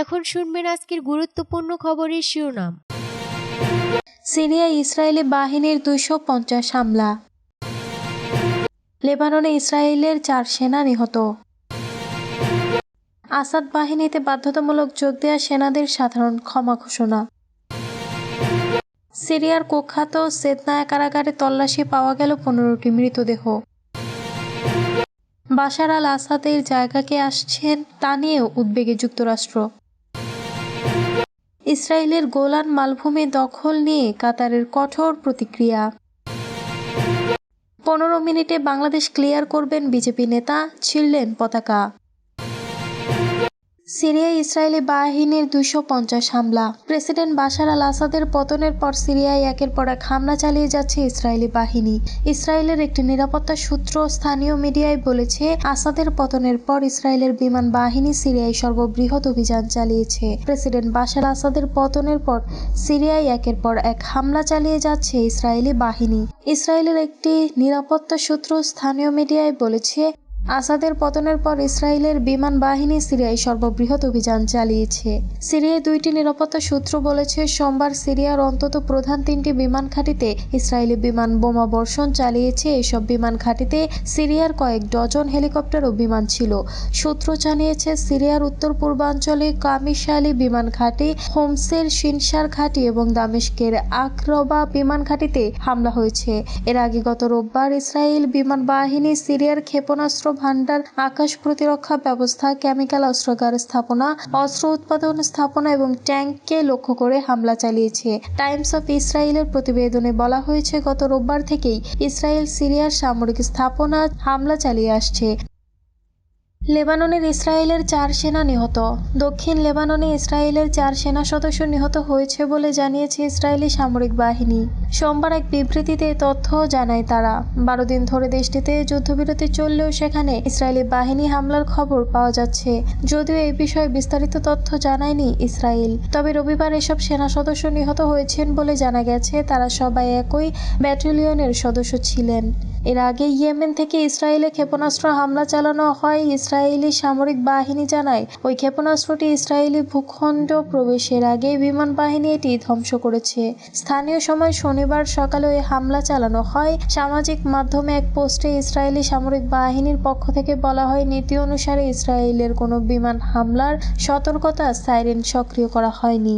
এখন শুনবেন আজকের গুরুত্বপূর্ণ খবরের শিরোনাম। সিরিয়ায় ইসরায়েলি বাহিনীর দুইশো পঞ্চাশ হামলা। লেবাননে ইসরায়েলের চার সেনা নিহত। আসাদ বাহিনীতে বাধ্যতামূলক যোগ দেওয়া সেনাদের সাধারণ ক্ষমা ঘোষণা। সিরিয়ার কুখ্যাত সেদনায়া কারাগারে তল্লাশি পাওয়া গেল পনেরোটি মৃতদেহ। বাশার আল আসাদের জায়গাকে আসছেন তা নিয়েও উদ্বেগে যুক্তরাষ্ট্র। ইসরায়েলের গোলান মালভূমি দখল নিয়ে কাতারের কঠোর প্রতিক্রিয়া। পনেরো মিনিটে বাংলাদেশ ক্লিয়ার করবেন বিজেপি নেতা, ছিঁড়লেন পতাকা। সিরিয়ায় ইসরায়েলি বাহিনীর দুশো পঞ্চাশ হামলা। প্রেসিডেন্ট বাশার আল আসাদের পতনের পর সিরিয়ায় একের পর এক হামলা চালিয়ে যাচ্ছে ইসরায়েলি বাহিনী। ইসরায়েলের একটি নিরাপত্তা সূত্র স্থানীয় মিডিয়ায় বলেছে, আসাদের পতনের পর ইসরায়েলের বিমান বাহিনী সিরিয়ায় সর্ববৃহৎ অভিযান চালিয়েছে। প্রেসিডেন্ট বাশার আসাদের পতনের পর সিরিয়ায় একের পর এক হামলা চালিয়ে যাচ্ছে ইসরায়েলি বাহিনী। ইসরায়েলের একটি নিরাপত্তা সূত্র স্থানীয় মিডিয়ায় বলেছে আসাদের পতনের পর ইসরায়েলের বিমান বাহিনী সিরিয়ায় সর্ববৃহৎ অভিযান চালিয়েছে। সিরিয়ায় দুইটি নিরাপত্তা সূত্র বলেছে, সোমবার সিরিয়ার অন্তত প্রধান তিনটি বিমান ঘাঁটিতে ইসরায়েলি বিমান বোমা বর্ষণ চালিয়েছে। এসব বিমান ঘাঁটিতে সিরিয়ার কয়েক ডজন হেলিকপ্টার ও বিমান ছিল। সূত্র জানিয়েছে, সিরিয়ার উত্তর পূর্বাঞ্চলে কামিশালি বিমান ঘাঁটি, হোমসের সিনসার ঘাঁটি এবং দামেস্কের আক্রবা বিমান ঘাঁটিতে হামলা হয়েছে। এর আগে গত রোববার ইসরায়েল বিমান বাহিনী সিরিয়ার ক্ষেপণাস্ত্র ভান্ডার আকাশ প্রতিরক্ষা ব্যবস্থা, কেমিক্যাল অস্ত্রাগার স্থাপনা, অস্ত্র উৎপাদন স্থাপনা এবং ট্যাঙ্ককে লক্ষ্য করে হামলা চালিয়েছে। টাইমস অফ ইসরায়েলের প্রতিবেদনে বলা হয়েছে, গত রোববার থেকেই ইসরায়েল, সিরিয়ার সামরিক স্থাপনা হামলা চালিয়ে আসছে। লেবাননের ইসরায়েলের চার সেনা নিহত। দক্ষিণ লেবাননে ইসরায়েলের চার সেনা সদস্য নিহত হয়েছে বলে জানিয়েছে ইসরায়েলি সামরিক বাহিনী। সোমবার এক বিবৃতিতে তথ্য জানায় তারা। বারো দিন ধরে দেশটিতে যুদ্ধবিরতি চললেও সেখানে ইসরায়েলি বাহিনী হামলার খবর পাওয়া যাচ্ছে। যদিও এই বিষয়ে বিস্তারিত তথ্য জানায়নি ইসরায়েল। তবে রবিবার এসব সেনা সদস্য নিহত হয়েছেন বলে জানা গেছে, তারা সবাই একই ব্যাটালিয়নের সদস্য ছিলেন। এর আগে ইয়েমেন থেকে ইসরায়েলে ক্ষেপণাস্ত্র হামলা চালানো হয়, ইসরায়েলি সামরিক বাহিনী জানায়। ওই ক্ষেপণাস্ত্রটি ইসরায়েলি ভূখণ্ড প্রবেশের আগে বিমান বাহিনী এটি ধ্বংস করেছে। স্থানীয় সময় শনিবার সকালে ওই হামলা চালানো হয়। সামাজিক মাধ্যমে এক পোস্টে ইসরায়েলি সামরিক বাহিনীর পক্ষ থেকে বলা হয়, নীতি অনুসারে ইসরায়েলের কোনো বিমান হামলার সতর্কতা সাইরেন সক্রিয় করা হয়নি।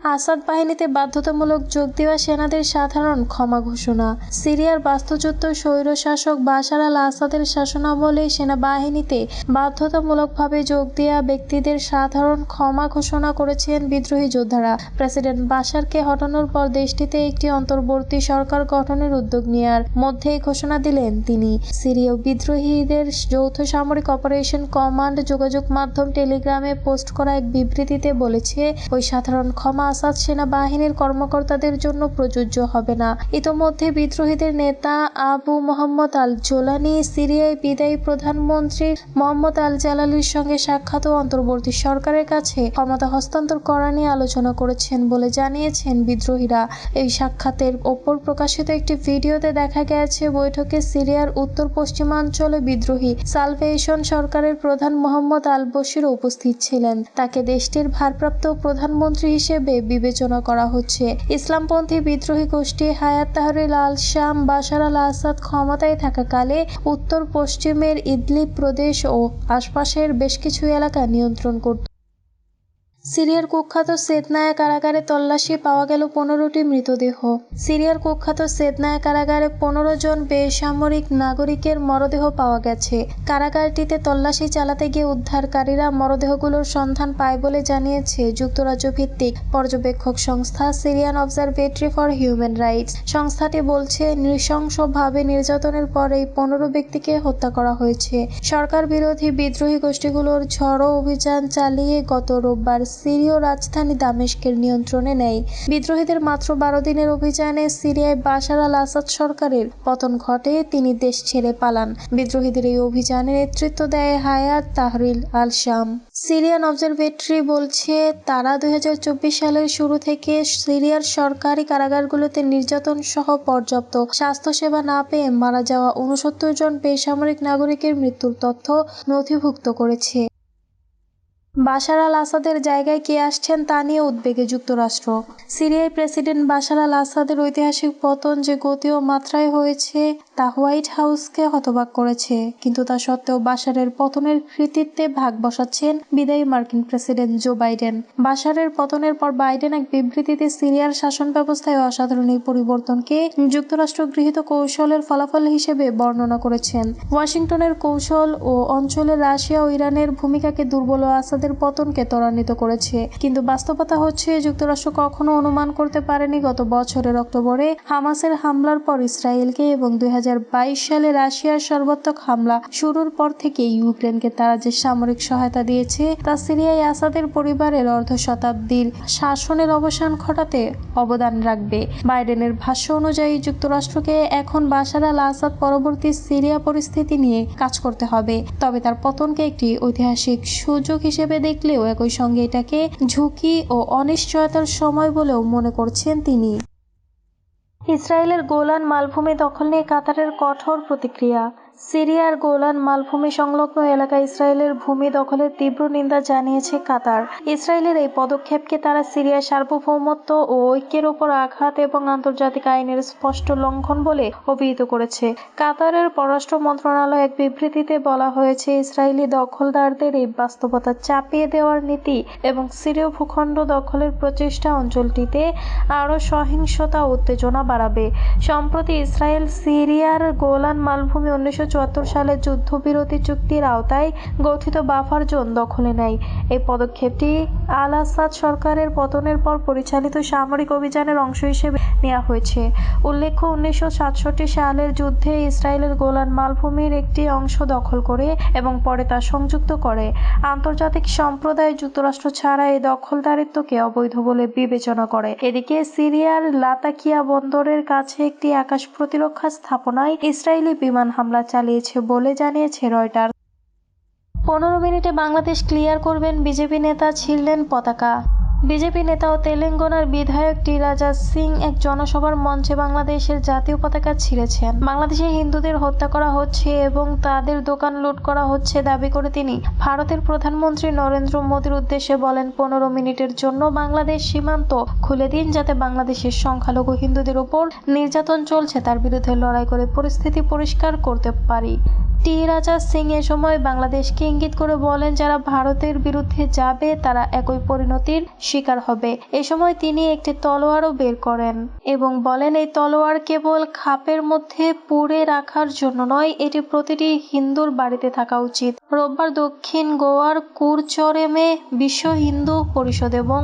আসাদ বাহিনীতে বাধ্যতামূলক যোগ দেওয়া সেনাদের সাধারণ ক্ষমা ঘোষণা। সিরিয়ার বাস্তুচ্যুত স্বৈরশাসক বাশার আল আসাদের শাসনামলে সেনাবাহিনীতে বাধ্যতামূলকভাবে যোগ দেওয়া ব্যক্তিদের সাধারণ ক্ষমা ঘোষণা করেছেন বিদ্রোহী যোদ্ধারা। প্রেসিডেন্ট বাশারকে হটানোর পর দেশটিতে একটি অন্তর্বর্তী সরকার গঠনের উদ্যোগ নেওয়ার মধ্যেই ঘোষণা দিলেন তিনি। সিরীয় বিদ্রোহীদের যৌথ সামরিক অপারেশন কমান্ড যোগাযোগ মাধ্যম টেলিগ্রামে পোস্ট করা এক বিবৃতিতে বলেছে, ওই সাধারণ ক্ষমা আসাদ সেনাবাহিনীর কর্মকর্তাদের জন্য প্রযোজ্য হবে না। ইতোমধ্যে বিদ্রোহীদের নেতা আবু মোহাম্মদ আল জোলানি সিরিয়ায় বিদায়ী প্রধানমন্ত্রী মোহাম্মদ আল জালালির সঙ্গে সাক্ষাৎ ও অন্তর্বর্তী সরকারের কাছে ক্ষমতা হস্তান্তর করা নিয়ে আলোচনা করেছেন বলে জানিয়েছেন বিদ্রোহীরা। এই সাক্ষাতের ওপর প্রকাশিত একটি ভিডিওতে দেখা গেছে, বৈঠকে সিরিয়ার উত্তর পশ্চিমাঞ্চলে বিদ্রোহী সালভেশন সরকারের প্রধান মোহাম্মদ আল বশিরও উপস্থিত ছিলেন। তাকে দেশটির ভারপ্রাপ্ত প্রধানমন্ত্রী হিসেবে বিবেচনা করা হচ্ছে। ইসলামপন্থী বিদ্রোহী গোষ্ঠী হায়াত তাহরিল আল শাম বাশার আল আসাদ ক্ষমতায় থাকাকালে উত্তর পশ্চিমের ইদলিব প্রদেশ ও আশপাশের বেশ কিছু এলাকা নিয়ন্ত্রণ করত। সিরিয়ার কুখ্যাত সেদনায়া কারাগারে তল্লাশি পাওয়া গেল পনেরোটি মৃতদেহ। সিরিয়ার কুখ্যাত সেদনায়া কারাগারে পনেরো জন বেসামরিক নাগরিকের মরদেহ পাওয়া গেছে। কারাগারটিতে তল্লাশি চালাতে গিয়ে উদ্ধারকারীরা মরদেহগুলোর সন্ধান পায় বলে জানিয়েছে যুক্তরাজ্য ভিত্তিক পর্যবেক্ষক সংস্থা Syrian Observatory for Human Rights. সংস্থাটি বলছে, নৃশংসভাবে নির্যাতনের পর এই পনেরো ব্যক্তিকে হত্যা করা হয়েছে। সরকার বিরোধী বিদ্রোহী গোষ্ঠীগুলোর ঝড়ো অভিযান চালিয়ে গত রোববার সিরীয় রাজধানী দামেস্কের নিয়ন্ত্রণে নেয়। বিদ্রোহীদের মাত্র বারো দিনের অভিযানে সিরিয়ায় বাশার আল আসাদ সরকারের পতন ঘটে, তিনি দেশ ছেড়ে পালান। বিদ্রোহীদের এই অভিযানে নেতৃত্ব দেয় হায়াত তাহরিল আল শাম। সিরিয়ান অবজারভেটরি বলছে, তারা দুই হাজার চব্বিশ সালের শুরু থেকে সিরিয়ার সরকারি কারাগারগুলোতে নির্যাতন সহ পর্যাপ্ত স্বাস্থ্যসেবা না পেয়ে মারা যাওয়া উনসত্তর জন বেসামরিক নাগরিকের মৃত্যুর তথ্য নথিভুক্ত করেছে। বাশার আল আসাদের জায়গায় কে আসছেন তা নিয়ে উদ্বেগে যুক্তরাষ্ট্র। সিরিয়ায় প্রেসিডেন্ট বাশার আল আসাদের ঐতিহাসিক পতন যে গতি ও মাত্রায় হয়েছে, তা হোয়াইট হাউসকে হতবাক করেছে। কিন্তু তা সত্ত্বেও বাশারের পতনের কৃতিত্বে ভাগ বসাচ্ছেন বিদায়ী মার্কিন প্রেসিডেন্ট জো বাইডেন। বাশারের পতনের পর বাইডেন এক বিবৃতিতে সিরিয়ার শাসন ব্যবস্থায় অসাধারণ এই পরিবর্তনকে যুক্তরাষ্ট্র গৃহীত কৌশলের ফলাফল হিসেবে বর্ণনা করেছেন। ওয়াশিংটনের কৌশল ও অঞ্চলে রাশিয়া ও ইরানের ভূমিকাকে দুর্বল ও আসাদের পতনকে ত্বরান্বিত করেছে। কিন্তু বাস্তবতা হচ্ছে, যুক্তরাষ্ট্র কখনো অনুমান করতে পারেনি গত বছরের অক্টোবরে হামাসের হামলার পর ইসরায়েলকে এবং দুই সালে রাশিয়ার সর্বাত্মক হামলা শুরুর পর থেকে ইউক্রেনকে তারা যে সামরিক সহায়তা দিয়েছে, তা সিরিয়ায় আসাদের পরিবারের অর্ধ শতাব্দীর শাসনের অবসান ঘটাতে অবদান রাখবে। বাইডেনের ভাষ্য অনুযায়ী, যুক্তরাষ্ট্রকে এখন বাশার আল আসাদ পরবর্তী সিরিয়া পরিস্থিতি নিয়ে কাজ করতে হবে। তবে তার পতনকে একটি ঐতিহাসিক সুযোগ হিসেবে দেখলেও একই সঙ্গে এটাকে ঝুঁকি ও অনিশ্চয়তার সময় বলেও মনে করছেন তিনি। ইসরায়েলের গোলান মালভূমি দখল নিয়ে কাতারের কঠোর প্রতিক্রিয়া। সিরিয়ার গোলান মালভূমি সংলগ্ন এলাকায় ইসরায়েলের ভূমি দখলের তীব্র নিন্দা জানিয়েছে কাতার। ইসরায়েলের এই পদক্ষেপকে তারা সিরিয়ার সার্বভৌমত্ব ও ঐক্যের ওপর আঘাত এবং আন্তর্জাতিক আইনের স্পষ্ট লঙ্ঘন বলে অভিহিত করেছে। কাতারের পররাষ্ট্র মন্ত্রণালয় এক বিবৃতিতে বলা হয়েছে, ইসরায়েলি দখলদারদের এই বাস্তবতা চাপিয়ে দেওয়ার নীতি এবং সিরীয় ভূখণ্ড দখলের প্রচেষ্টা অঞ্চলটিতে আরও সহিংসতা উত্তেজনা বাড়াবে। সম্প্রতি ইসরায়েল সিরিয়ার গোলান মালভূমি উনিশশো সালে যুদ্ধবিরতি চুক্তির আওতায় গঠিত বাফার জোন দখলে নেয়। এই পদক্ষেপটি আল আসাদ সরকারের পতনের পর পরিচালিত সামরিক অভিযানের অংশ হিসেবে নেওয়া হয়েছে। উল্লেখ্য, উনিশশো সাতষট্টি সালের যুদ্ধে ইসরায়েলের গোলান মালভূমির একটি অংশ দখল করে এবং পরে তা সংযুক্ত করে। আন্তর্জাতিক সম্প্রদায় যুক্তরাষ্ট্র ছাড়া এই দখলদারিত্বকে অবৈধ বলে বিবেচনা করে। এদিকে, সিরিয়ার লাতাকিয়া বন্দরের কাছে একটি আকাশ প্রতিরক্ষা স্থাপনায় ইসরায়েলি বিমান হামলা চালিয়েছে বলে জানিয়েছে রয়টার পনেরো মিনিটে বাংলাদেশ ক্লিয়ার করবেন বিজেপি নেতা ছিলেন পতাকা। বিজেপি নেতা ও তেলেঙ্গানার বিধায়ক টি রাজা সিং এক জনসভার মঞ্চে বাংলাদেশের জাতীয় পতাকা ছিঁড়েছেন। বাংলাদেশে হিন্দুদের হত্যা করা হচ্ছে এবং তাদের দোকান লুট করা হচ্ছে দাবি করে তিনি। ভারতের প্রধানমন্ত্রী নরেন্দ্র মোদীর উদ্দেশ্যে বলেন, পনেরো মিনিটের জন্য বাংলাদেশ সীমান্ত খুলে দিন যাতে বাংলাদেশের সংখ্যালঘু হিন্দুদের উপর নির্যাতন চলছে। তার বিরুদ্ধে লড়াই করে পরিস্থিতি পরিষ্কার করতে পারি। টি রাজা সিং এ সময় বাংলাদেশকে ইঙ্গিত করে বলেন, যারা ভারতের বিরুদ্ধে যাবে, তারা একই পরিণতির শিকার হবে। এ সময় তিনি একটি তলোয়ারও বের করেন এবং বলেন, এই তলোয়ার কেবল খাপের মধ্যে পুড়ে রাখার জন্য নয়, এটি প্রতিটি হিন্দুর বাড়িতে থাকা উচিত। রোববার দক্ষিণ গোয়ার কুরচরেমে বিশ্ব হিন্দু পরিষদ এবং